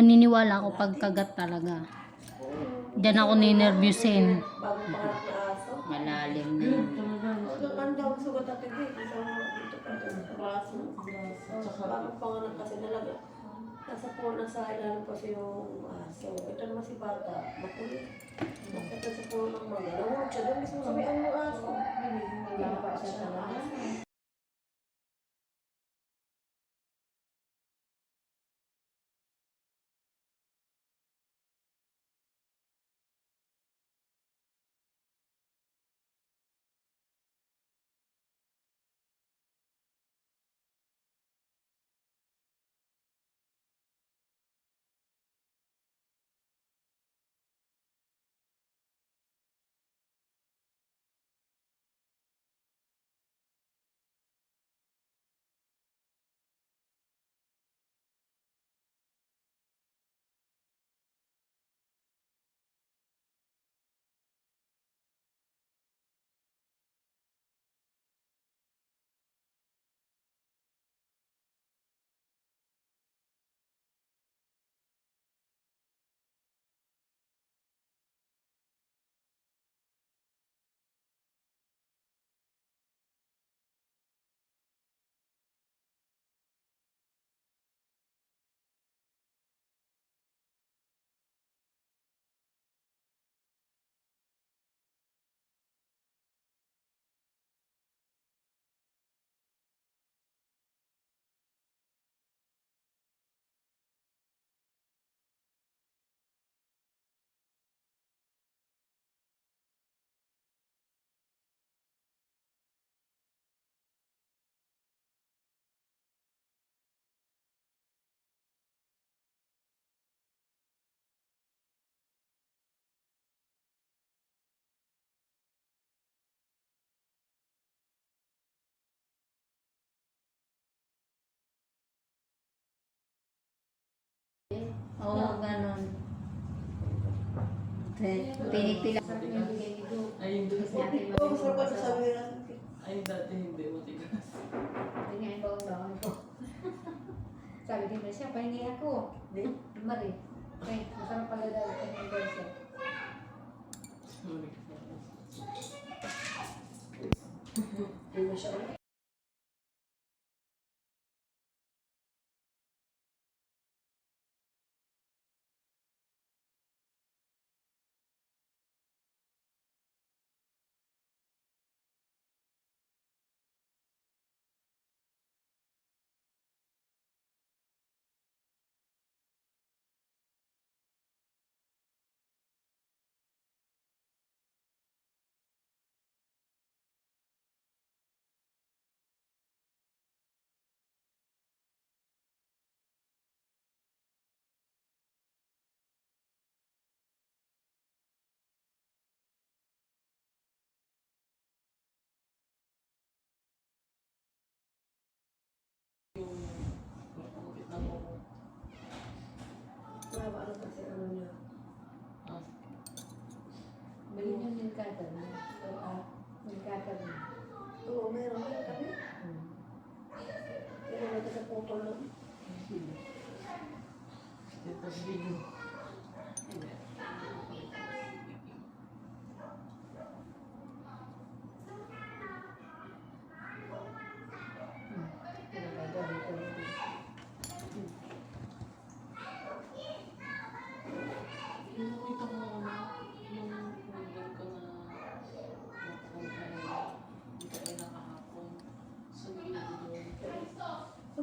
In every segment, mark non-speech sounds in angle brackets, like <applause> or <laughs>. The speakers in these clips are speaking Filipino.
maniniwala ako pag kagat talaga. Diyan ako ninervyusin. Malalim na. Nasa po, nasa ilalim pa siya yung aso. Ito naman si bata. Makulit. Nakita sa puno ng mga. Nahulog siya doon mismo sa may Oo, ganon. Pinipila. Ayun dati. Oo, masarap pa sa sabi nila. Ayun dati hindi matigas. <laughs> Sabi din na siya, pahingi ako. Di? Mari. Okay, masarap pala daw. Pahingi daw siya. Hindi mo siya ulit. Bili niyo yung kata na. O, ah, yung kata na. Oo, meron meron kami. Hmm. Pero natin sa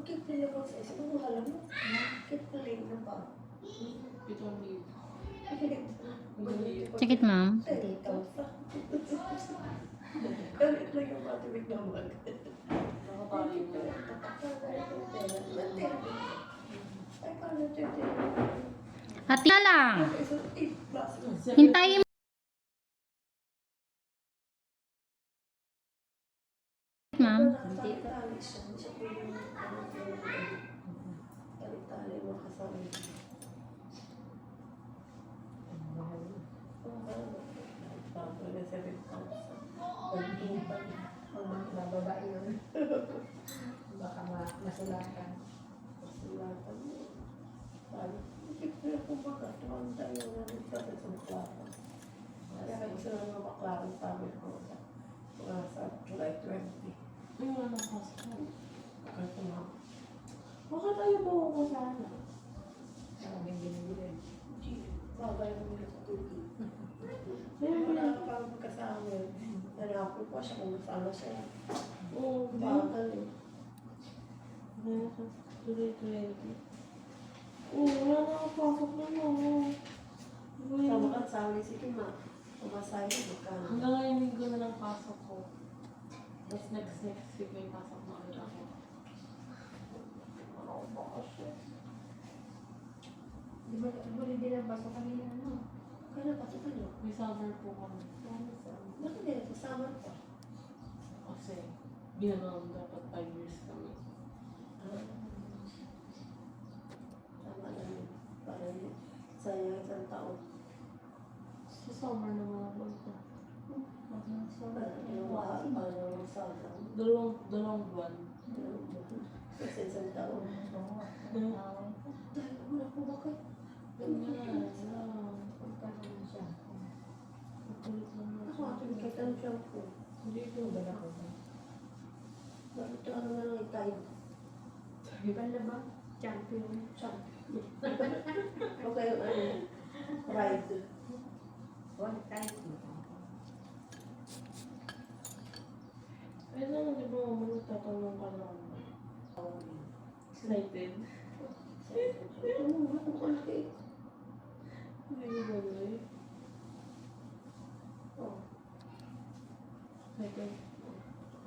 Bakit pala ba sa isa? Ano alam mo? Bakit pala na ba? Pitong libo. Check it, ma'am. Dito. Galit lang yung matimig na mag. Mo. Hati na lang. Hintayin mo. Ma'am. Tali-tali mo kasama. Oo, ano? Tapos na 7,000. Bababa yun. Baka ma masulatan. Kasulatan mo. Sabi, Punta yung namin sa sa Baclaran. Kaya gusto na mga Baclaran family ko sa mga sa July 20. Ay, wala nang pasok. Kasi nga, baka tayo buo ko sana. Babay mo nila sa tubig. Kaya wala ka pa magkasama. Nanapol pa siya kung nasama siya. Oo, di. Bagal eh. Wala ka. Tuloy 20. Oo, wala na ako pasok na mo. Sama ka sa amin si Kima. Pumasay mo magkano. Hanggang ngayon linggo na lang pasok ko. Tapos next next week may pasok na ulit ako. Ano ba kasi? Ba din ang baso kanina, ano? Kaya napasok ka niyo. May summer po kami. Sa... Bakit hindi nasasama pa? Kasi ginagawa dapat 5 years kami. Tama na yun. Parang sayang isang taon. Sa summer naman ako ito. Parang yung mga parang sana. Dalawang, dalawang buwan. Kasi isang taon. Hmm. Dahil wala ko bakit? Ako ating kita ng shampoo. Hindi ko Wala ko ba? Bakit ito ano na lang itay? Ganda ba? Champion. Shampoo. Okay, ano? Ride. One time. Ay, ano, di ba mama nagtatanong ka? Excited? Ano mo? Ano ka ko gano'n Oh. Excited.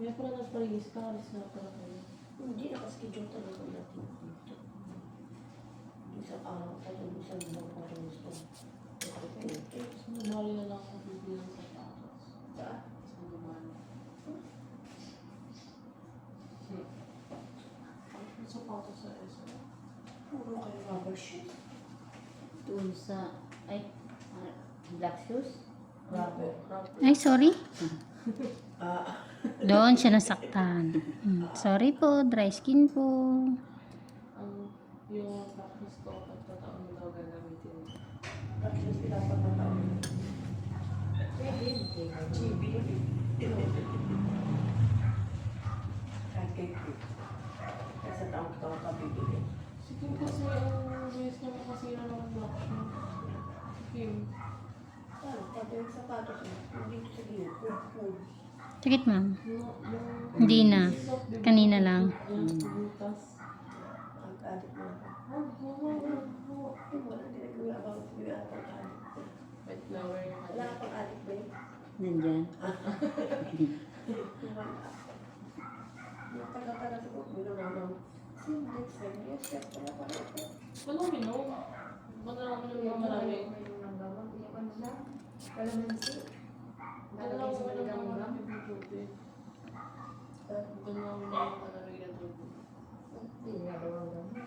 Kaya pala nagparehis ka, alis na pala kayo. Hindi nakaschedule talaga natin dito. Isang araw pa yung isang buwan pa rin gusto. Tapos mabali na lang ako bibili ng sapatos. Saan? Sa naman. Ang sapatos sa SM. Puro kayo rubber shoes. Doon sa, ay, ah, black shoes? Rubber. Ay, sorry. <laughs> Ah, Doon siya nasaktan. Hmm, Sorry po, dry skin po. Ang yung practice ko, pagkataon mo daw gagamitin. actually sila pa na taon. Pwede, hindi. GB. Kasi taong taong ka bibili. Si Kim kasi ang dress niya makasira ng black shoe. Si Kim. Ano, pati yung sapatos mo, hindi sa gilid. Pum, pum. Sakit, ma'am. Hindi na. Kanina lang. Oh, oh, oh. Yung wala, hindi na gawin abang hindi na abang binunamang. Sindex na ito. Walang minom. Ba't na ako? Yung nanggawan, yung ako ako tubo. Hindi nga daw ang gamit.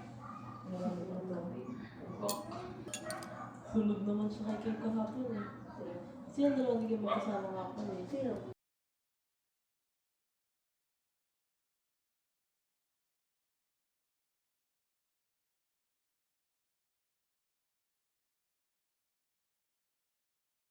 Nilamit ang gamit. Oh. Hulog naman siya kay Kim kahapon eh. Sila dalawa hindi kayo magkasama kahapon eh. Sino?